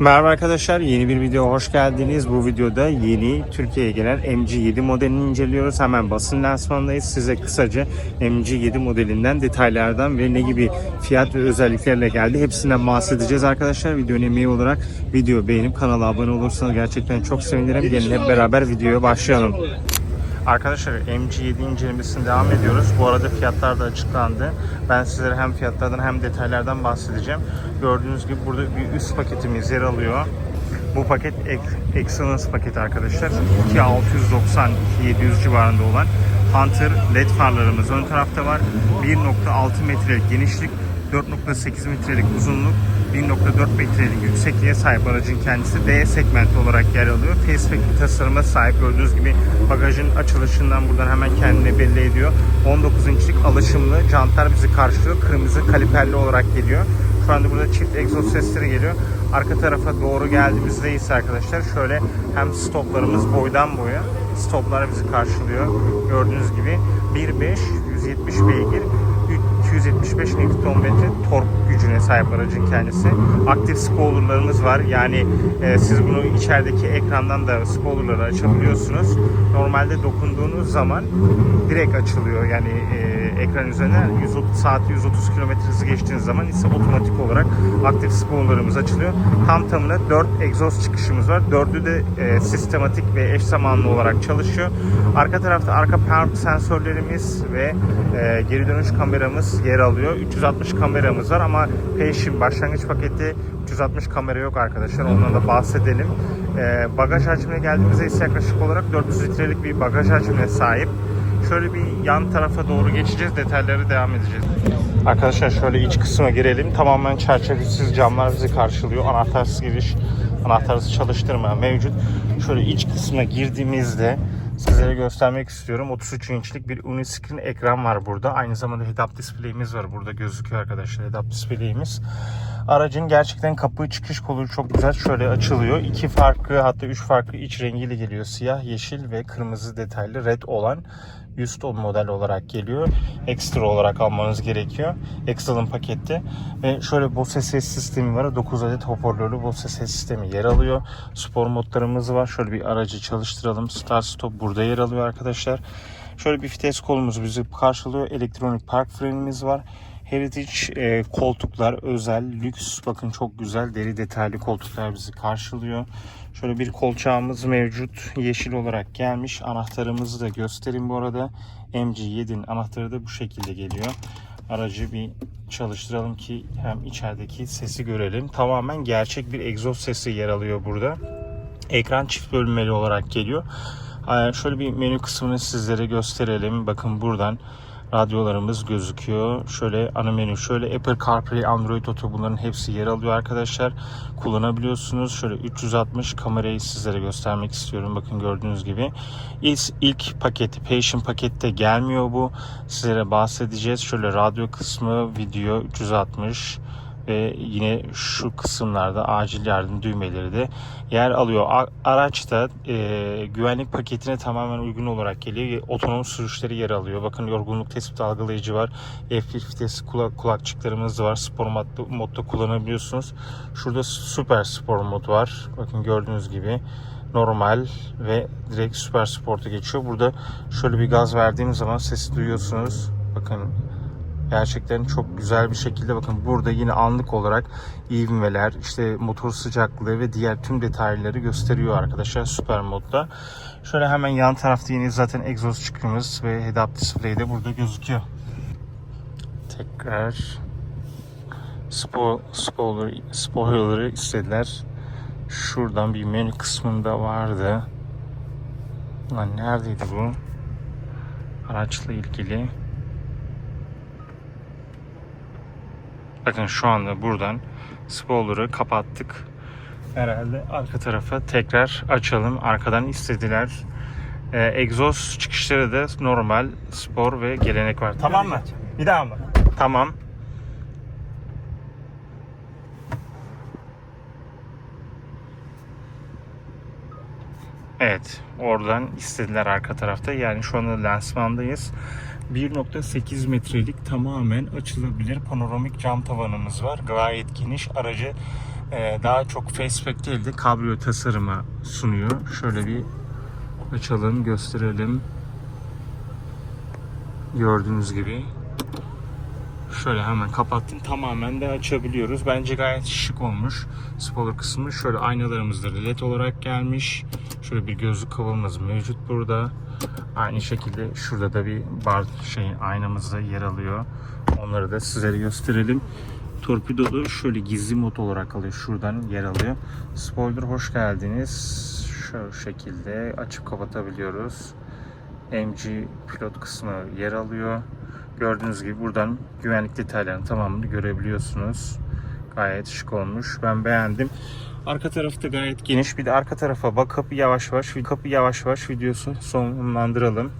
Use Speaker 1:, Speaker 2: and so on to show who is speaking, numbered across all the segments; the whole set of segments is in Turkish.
Speaker 1: Merhaba arkadaşlar yeni bir video hoş geldiniz. Bu videoda yeni Türkiye'ye gelen MG7 modelini inceliyoruz. Hemen basın lansmanındayız. Size kısaca MG7 modelinden detaylardan ve ne gibi fiyat ve özelliklerle geldi hepsinden bahsedeceğiz arkadaşlar. Videonun emeği olarak video beğenip kanala abone olursanız gerçekten çok sevinirim. Gelin hep beraber videoya başlayalım. Arkadaşlar MG7 incelemesine devam ediyoruz. Bu arada fiyatlar da açıklandı. Ben sizlere hem fiyatlardan hem detaylardan bahsedeceğim. Gördüğünüz gibi burada bir üst paketimiz yer alıyor. Bu paket Ex- Excellence paketi arkadaşlar. 2690 700 civarında olan Hunter LED farlarımız ön tarafta var. 1.6 metrelik genişlik, 4.8 metrelik uzunluk, 1.4 metrelik yüksekliğe sahip aracın kendisi D segmenti olarak yer alıyor. Facelift bir tasarıma sahip gördüğünüz gibi bagajın açılışından buradan hemen kendini belli ediyor. 19 inçlik alışımlı jantlar bizi karşılıyor. Kırmızı kaliperli olarak geliyor. Şu anda burada çift egzoz sesleri geliyor. Arka tarafa doğru geldiğimizde ise arkadaşlar şöyle hem stoplarımız boydan boya stoplar bizi karşılıyor. Gördüğünüz gibi 1.5 170 beygir 275 Nm tork gücüne sahip aracın kendisi. Aktif spoilerlarımız var. Yani e, siz bunu içerideki ekrandan da spoilerları açabiliyorsunuz. Normalde dokunduğunuz zaman direkt açılıyor. Yani e, ekran üzerine 130 saat 130 km hızı geçtiğiniz zaman ise otomatik olarak aktif spoilerlarımız açılıyor. Tam tamına 4 egzoz çıkışımız var. 4'ü de e, sistematik ve eş zamanlı olarak çalışıyor. Arka tarafta arka park sensörlerimiz ve e, geri dönüş kameramız yer alıyor. 360 kameramız var ama peşin başlangıç paketi 360 kamera yok arkadaşlar. Ondan da bahsedelim. E, bagaj hacmine geldiğimizde ise yaklaşık olarak 400 litrelik bir bagaj hacmine sahip. Şöyle bir yan tarafa doğru geçeceğiz. Detayları devam edeceğiz. Arkadaşlar şöyle iç kısma girelim. Tamamen çerçevesiz camlar bizi karşılıyor. Anahtarsız giriş, anahtarsız çalıştırma mevcut. Şöyle iç kısma girdiğimizde sizlere göstermek istiyorum. 33 inçlik bir uniscreen ekran var burada. Aynı zamanda head-up display'imiz var. Burada gözüküyor arkadaşlar head-up display'imiz. Aracın gerçekten kapı çıkış kolu çok güzel şöyle açılıyor. İki farklı hatta üç farklı iç rengiyle geliyor. Siyah, yeşil ve kırmızı detaylı red olan 100 ton model olarak geliyor. Ekstra olarak almanız gerekiyor. Excellent pakette. Ve şöyle Bose ses sistemi var. 9 adet hoparlörlü Bose ses sistemi yer alıyor. Spor modlarımız var. Şöyle bir aracı çalıştıralım. Start stop burada yer alıyor arkadaşlar. Şöyle bir vites kolumuz bizi karşılıyor. Elektronik park frenimiz var. Heritage e, koltuklar özel, lüks. Bakın çok güzel deri detaylı koltuklar bizi karşılıyor. Şöyle bir kolçağımız mevcut. Yeşil olarak gelmiş. Anahtarımızı da göstereyim bu arada. MG7'in anahtarı da bu şekilde geliyor. Aracı bir çalıştıralım ki hem içerideki sesi görelim. Tamamen gerçek bir egzoz sesi yer alıyor burada. Ekran çift bölünmeli olarak geliyor. Ee, Şöyle bir menü kısmını sizlere gösterelim. Bakın buradan radyolarımız gözüküyor. Şöyle ana menü, şöyle Apple CarPlay, Android Auto bunların hepsi yer alıyor arkadaşlar. Kullanabiliyorsunuz. Şöyle 360 kamerayı sizlere göstermek istiyorum. Bakın gördüğünüz gibi. İlk, ilk paketi, Passion pakette gelmiyor bu. Sizlere bahsedeceğiz. Şöyle radyo kısmı, video 360 ve yine şu kısımlarda acil yardım düğmeleri de yer alıyor. Araçta e, güvenlik paketine tamamen uygun olarak geliyor. Otonom sürüşleri yer alıyor. Bakın yorgunluk tespit algılayıcı var. F1 vites kulak, kulakçıklarımız var. Spor modda, modda kullanabiliyorsunuz. Şurada süper spor mod var. Bakın gördüğünüz gibi normal ve direkt süper sporta geçiyor. Burada şöyle bir gaz verdiğim zaman sesi duyuyorsunuz. Bakın Gerçekten çok güzel bir şekilde bakın burada yine anlık olarak ivmeler, işte motor sıcaklığı ve diğer tüm detayları gösteriyor arkadaşlar süper modda. Şöyle hemen yan tarafta yine zaten egzoz çıkımız ve head-up display de burada gözüküyor. Tekrar spo, spoiler, spoiler'ı istediler. Şuradan bir menü kısmında vardı. Lan neredeydi bu? Araçla ilgili. Bakın şu anda buradan spoiler'ı kapattık. Herhalde arka tarafa tekrar açalım. Arkadan istediler. Ee, egzoz çıkışları da normal, spor ve gelenek var. Tamam mı? Bir daha mı? Tamam. Evet, oradan istediler arka tarafta. Yani şu anda lansmandayız. 1.8 metrelik tamamen açılabilir panoramik cam tavanımız var. Gayet geniş. Aracı Ee, daha çok faceback değil de kabrio tasarımı sunuyor. Şöyle bir açalım, gösterelim. Gördüğünüz gibi. Şöyle hemen kapattım. Tamamen de açabiliyoruz. Bence gayet şık olmuş. Spoiler kısmı şöyle aynalarımız da led olarak gelmiş. Şöyle bir gözlük kabımız mevcut burada. Aynı şekilde şurada da bir bar şey aynamız da yer alıyor. Onları da sizlere gösterelim. Torpido da şöyle gizli mod olarak alıyor. Şuradan yer alıyor. Spoiler hoş geldiniz. Şu şekilde açıp kapatabiliyoruz. MG pilot kısmı yer alıyor. Gördüğünüz gibi buradan güvenlik detaylarının tamamını görebiliyorsunuz. Gayet şık olmuş. Ben beğendim. Arka tarafı da gayet geniş. Bir de arka tarafa bakıp yavaş yavaş kapı yavaş yavaş videosu sonlandıralım.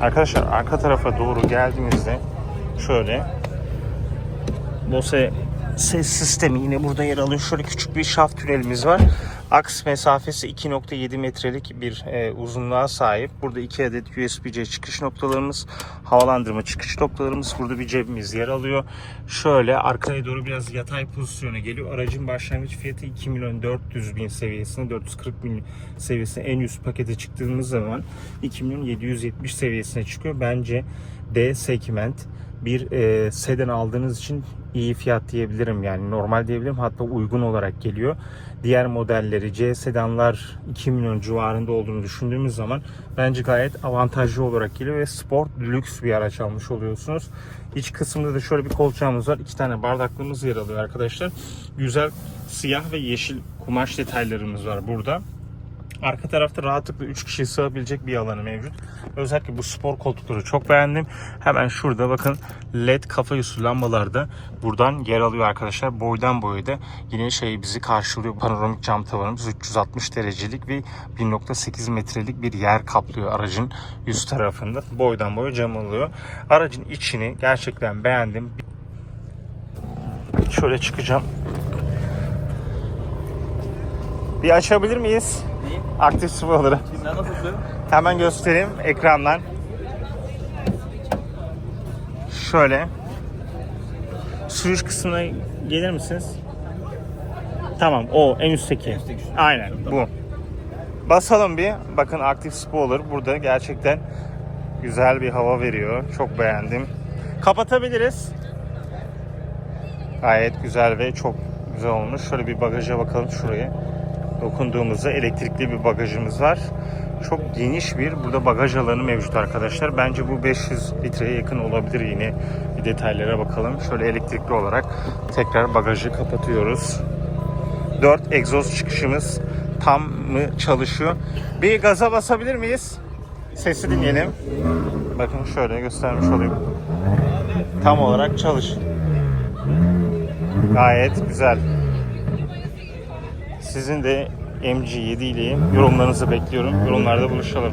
Speaker 1: Arkadaşlar arka tarafa doğru geldiğimizde şöyle Bose ses sistemi yine burada yer alıyor. Şöyle küçük bir şaft tünelimiz var. Aks mesafesi 2.7 metrelik bir e, uzunluğa sahip. Burada iki adet USB-C çıkış noktalarımız, havalandırma çıkış noktalarımız. Burada bir cebimiz yer alıyor. Şöyle arkaya doğru biraz yatay pozisyona geliyor. Aracın başlangıç fiyatı 2 milyon 400 bin seviyesine, 440 bin seviyesine en üst pakete çıktığımız zaman 2 milyon 770 seviyesine çıkıyor. Bence D segment bir e, sedan aldığınız için iyi fiyat diyebilirim yani normal diyebilirim hatta uygun olarak geliyor. Diğer modelleri C sedanlar 2 milyon civarında olduğunu düşündüğümüz zaman bence gayet avantajlı olarak geliyor ve sport lüks bir araç almış oluyorsunuz. İç kısımda da şöyle bir kolçağımız var. iki tane bardaklığımız yer alıyor arkadaşlar. Güzel siyah ve yeşil kumaş detaylarımız var burada. Arka tarafta rahatlıkla 3 kişi sığabilecek bir alanı mevcut. Özellikle bu spor koltukları çok beğendim. Hemen şurada bakın led kafa üstü lambalar da buradan yer alıyor arkadaşlar. Boydan boya da yine şey bizi karşılıyor. Panoramik cam tavanımız 360 derecelik ve 1.8 metrelik bir yer kaplıyor aracın üst tarafında. Boydan boya cam oluyor. Aracın içini gerçekten beğendim. Şöyle çıkacağım. Bir açabilir miyiz?
Speaker 2: Neyi?
Speaker 1: Aktif.
Speaker 2: Sen nasılsın?
Speaker 1: Hemen göstereyim ekrandan. Şöyle. Sürüş kısmına gelir misiniz? Tamam o en üstteki.
Speaker 2: üstteki şu.
Speaker 1: Aynen bu. Basalım bir. Bakın aktif spoiler burada gerçekten güzel bir hava veriyor. Çok beğendim. Kapatabiliriz. Gayet güzel ve çok güzel olmuş. Şöyle bir bagaja bakalım şuraya. Dokunduğumuzda elektrikli bir bagajımız var. Çok geniş bir burada bagaj alanı mevcut arkadaşlar. Bence bu 500 litreye yakın olabilir yine. Bir detaylara bakalım. Şöyle elektrikli olarak tekrar bagajı kapatıyoruz. 4 egzoz çıkışımız tam mı çalışıyor? Bir gaza basabilir miyiz? Sesi dinleyelim. Bakın şöyle göstermiş olayım. Tam olarak çalış. Gayet güzel. Sizin de MG7 ile yorumlarınızı bekliyorum. Yorumlarda buluşalım.